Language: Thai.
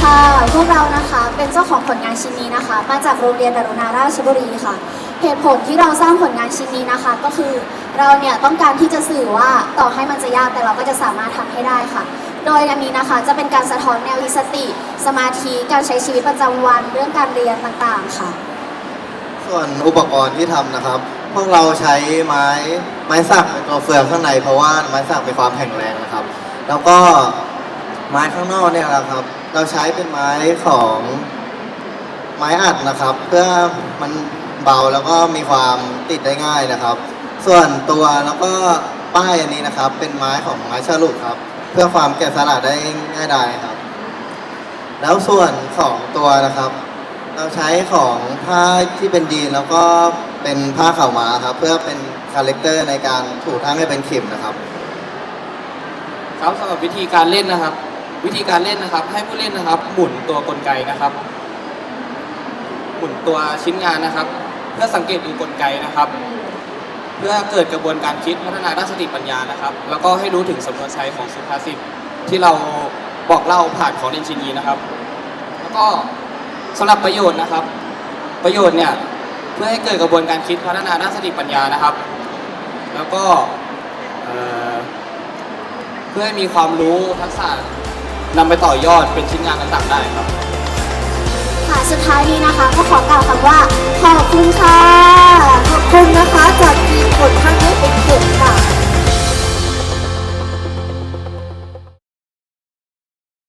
ค่ะ พวกเรานะคะ เป็นเจ้าของผลงานชิ้นนี้นะคะ มาจากโรงเรียนดารุณาราชบุรีค่ะ เหตุผลที่เราสร้างผลงานชิ้นนี้นะคะ ก็คือเราเนี่ยต้องการที่จะสื่อว่าต่อให้มันจะยากแต่เราก็จะสามารถทำให้ได้ค่ะ โดยอันนี้นะคะจะเป็นการสะท้อนแนววิสติ สมาธิการใช้ชีวิตประจำวันเรื่องการเรียนต่างๆค่ะ ส่วนอุปกรณ์ที่ทำนะครับ พวกเราใช้ไม้ไม้สักเป็นตัวเฟืองข้างในเพราะว่าไม้สักมีความแข็งแรงนะครับ แล้วก็ไม้ข้างนอกเนี่ยนะครับ เราใช้เป็นไม้ของไม้อัดนะครับ เพื่อมันเบาแล้วก็มีความติดได้ง่ายนะครับ ส่วนตัวแล้วก็ป้ายอันนี้นะครับ เป็นไม้ของไม้ฉลุครับ เพื่อความแกะสลักได้ง่ายดายครับ แล้วส่วนของตัวนะครับ เราใช้ของผ้าที่เป็นดีแล้วก็เป็นผ้าขาวม้าครับ เพื่อเป็นคาแรคเตอร์ในการถูทั้งให้เป็นเข็มนะครับ ครับสำหรับวิธีการเล่นนะครับ วิธีการเล่นนะครับ ให้ผู้เล่นนะครับ หมุนตัวกลไกนะครับ หมุนตัวชิ้นงานนะครับ เพื่อสังเกตดูกลไกนะครับ เพื่อเกิดกระบวนการคิดพัฒนาด้านสติปัญญานะครับ แล้วก็ให้รู้ถึงสำนวนใช้ของสุภาษิตที่เราบอกเล่าผ่านของเล่นชิ้นนี้นะครับ แล้วก็สำหรับประโยชน์นะครับ ประโยชน์เนี่ยเพื่อให้เกิดกระบวนการคิดพัฒนาด้านสติปัญญานะครับ แล้วก็เพื่อให้มีความรู้ทักษะ นำไปต่อยอดเป็นชิ้นงานต่างๆได้ครับ ค่ะสุดท้ายนี้นะคะ ก็ขอกล่าวคำว่าขอบคุณค่ะ